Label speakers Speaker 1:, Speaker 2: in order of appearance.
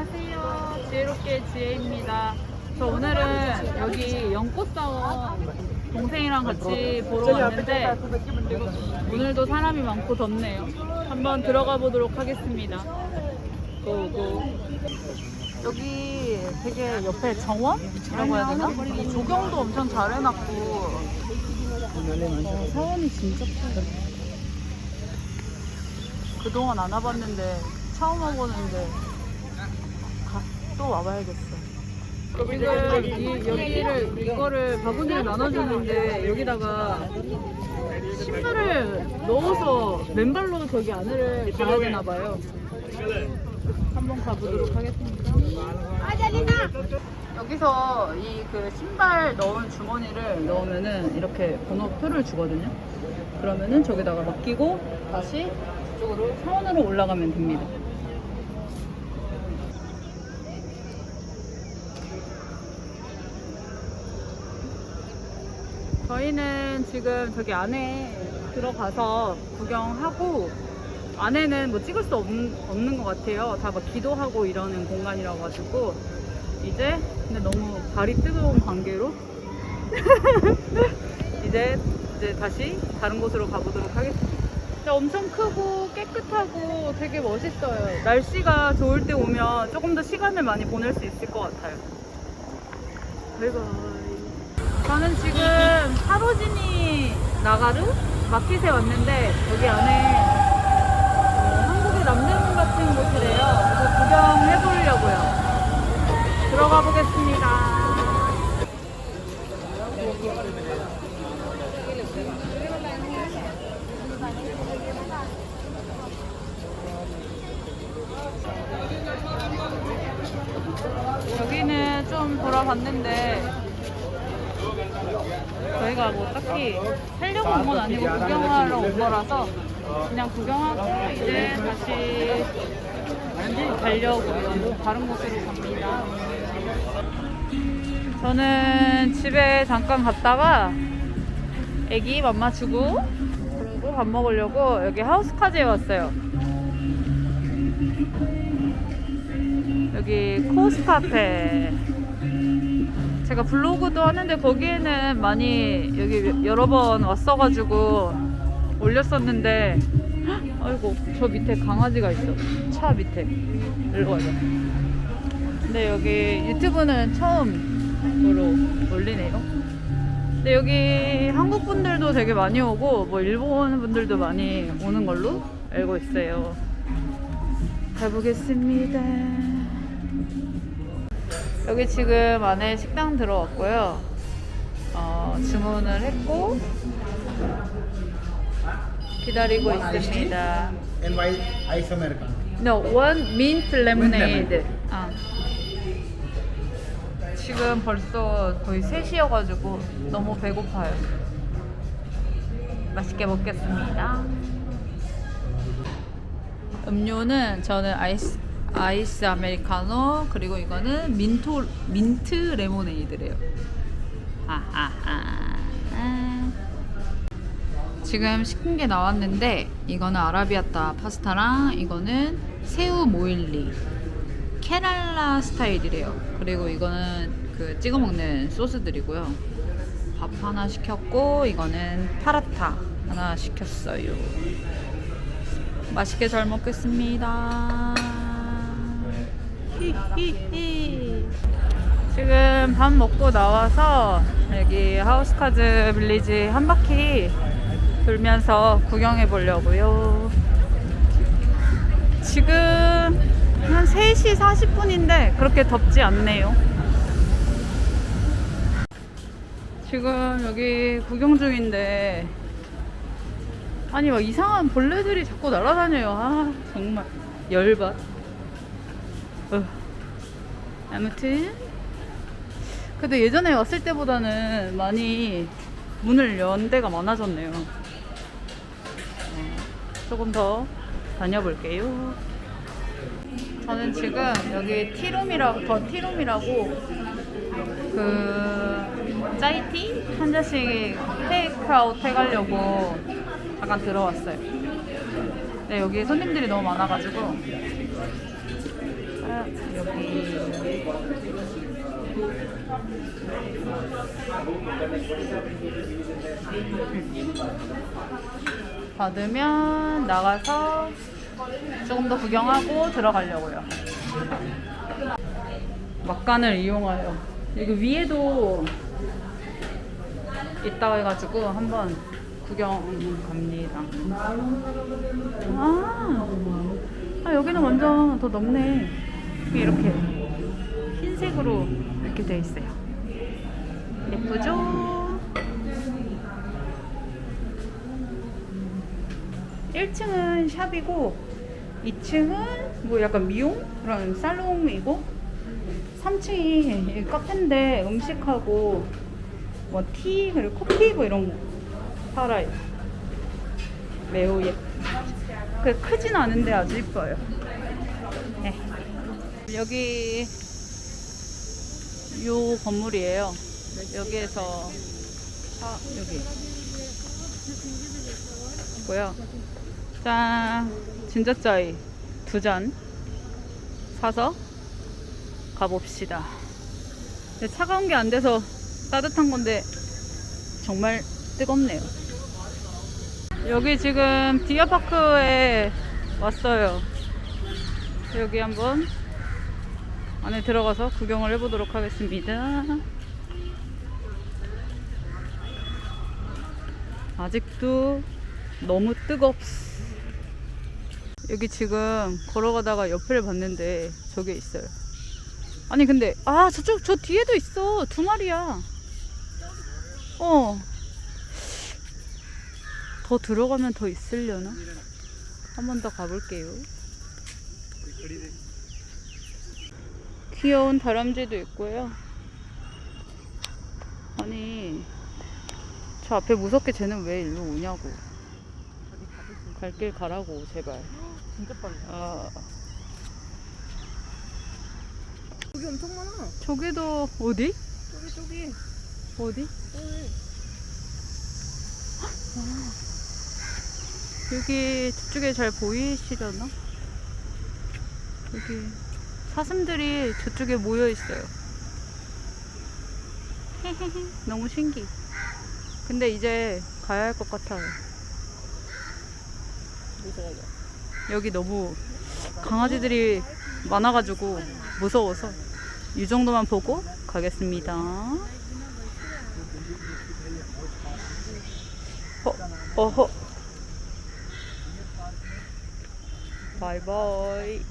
Speaker 1: 안녕하세요. 지혜롭게 지혜입니다. 저 오늘은 여기 연꽃사원 동생이랑 같이 보러 왔는데 오늘도 사람이 많고 덥네요. 한번 들어가 보도록 하겠습니다. 고고. 여기 되게 옆에 정원이라고 해야 되나? 조경도 엄청 잘 해놨고 어, 사원이 진짜 커요. 그동안 안 와봤는데 처음 와보는데 가, 또 와봐야겠어. 지금 이, 여기를 이거를 바구니를 나눠주는데 여기다가 신발을 넣어서 맨발로 저기 안을 가야 되나 봐요. 한번 가보도록 하겠습니다. 여기서 이 그 신발 넣은 주머니를 넣으면은 이렇게 번호표를 주거든요. 그러면은 저기다가 맡기고 다시 저쪽으로 사원으로 올라가면 됩니다. 저희는 지금 저기 안에 들어가서 구경하고 안에는 뭐 찍을 수 없는, 없는 것 같아요. 다 막 기도하고 이러는 공간이라 가지고 이제 근데 너무 발이 뜨거운 관계로 이제 이제 다시 다른 곳으로 가보도록 하겠습니다. 엄청 크고 깨끗하고 되게 멋있어요. 날씨가 좋을 때 오면 조금 더 시간을 많이 보낼 수 있을 것 같아요. 바이바이. 저는 지금 사로지니 나가르 마켓에 왔는데 여기 안에 어, 한국의 남대문 같은 곳이래요. 그래서 구경해 보려고요. 들어가 보겠습니다. 여기는 좀 돌아봤는데 저희가 뭐 딱히 하려고 온 건 아니고 구경하러 온 거라서 그냥 구경하고 이제 다시 가려고요. 다른 곳으로 갑니다. 저는 집에 잠깐 갔다가 애기 맘마 주고 그리고 밥 먹으려고 여기 하우스카즈에 왔어요. 여기 코스카페 제가 블로그도 하는데 거기에는 많이 여기 여러 번 왔어가지고 올렸었는데 헉, 아이고 저 밑에 강아지가 있어. 차 밑에. 일로 가자 근데 여기 유튜브는 처음으로 올리네요. 근데 여기 한국 분들도 되게 많이 오고 뭐 일본 분들도 많이 오는 걸로 알고 있어요. 가보겠습니다 여기 지금 안에 식당 들어왔고요. 어, 주문을 했고 기다리고 있습니다.
Speaker 2: and white ice americano.
Speaker 1: No, one mint lemonade. 아. 지금 벌써 거의 3시여가지고 너무 배고파요. 맛있게 먹겠습니다. 음료는 저는 아이스 아이스 아메리카노 그리고 이거는 민토 민트 레모네이드래요. 아아 아. 지금 시킨 게 나왔는데 이거는 아라비아타 파스타랑 이거는 새우 모일리 케랄라 스타일이래요. 그리고 이거는 그 찍어 먹는 소스들이고요. 밥 하나 시켰고 이거는 파라타 하나 시켰어요. 맛있게 잘 먹겠습니다. 지금 밥 먹고 나와서 여기 하우스카즈 빌리지 한 바퀴 돌면서 구경해 보려고요. 지금 한 3시 40분인데 그렇게 덥지 않네요. 지금 여기 구경 중인데 아니 막 이상한 벌레들이 자꾸 날아다녀요. 아 정말 열받. 어. 아무튼 그래도 예전에 왔을 때보다는 많이 문을 연 데가 많아졌네요. 어, 조금 더 다녀볼게요. 저는 지금 여기 티룸이라고 더 티룸이라고 그 짜이티 한 잔씩 테이크아웃 해가려고 잠깐 들어왔어요. 네 여기 손님들이 너무 많아가지고 받으면 나가서 조금 더 구경하고 들어가려고요. 막간을 이용하여 여기 위에도 있다고 해가지고 한번 구경 갑니다. 아, 아 여기는 완전 더 넓네. 이렇게 흰색으로 이렇게 돼 있어요. 예쁘죠? 1층은 샵이고 2층은 뭐 약간 미용 그런 살롱이고 3층이 카페인데 음식하고 뭐 티 그리고 커피 뭐 이런 거 팔아요. 매우 예뻐. 그 크진 않은데 아주 이뻐요. 네. 여기 요 건물이에요. 여기에서 아 여기 있고요. 짠 진저짜이 두 잔 사서 가봅시다. 차가운 게 안 돼서 따뜻한 건데 정말 뜨겁네요. 여기 지금 디어파크에 왔어요. 여기 한번 안에 들어가서 구경을 해보도록 하겠습니다. 아직도 너무 뜨겁. 여기 지금 걸어가다가 옆을 봤는데 저게 있어요. 아니 근데 아 저쪽 저 뒤에도 있어 두 마리야. 어. 더 들어가면 더 있으려나? 한 번 더 가볼게요. 귀여운 다람쥐도 있고요. 아니 저 앞에 무섭게 쟤는 왜 일로 오냐고. 갈 길 가라고 제발.
Speaker 3: 진짜 빨라.
Speaker 1: 아
Speaker 3: 여기 엄청 많아.
Speaker 1: 저기도 어디?
Speaker 3: 저기 저기.
Speaker 1: 어디?
Speaker 3: 저기.
Speaker 1: 여기 저쪽에 잘 보이시려나? 여기 사슴들이 저쪽에 모여 있어요. 너무 신기. 근데 이제 가야 할 것 같아요. 여기 너무 강아지들이 많아가지고 무서워서 이 정도만 보고 가겠습니다. 어, 어허. 바이바이.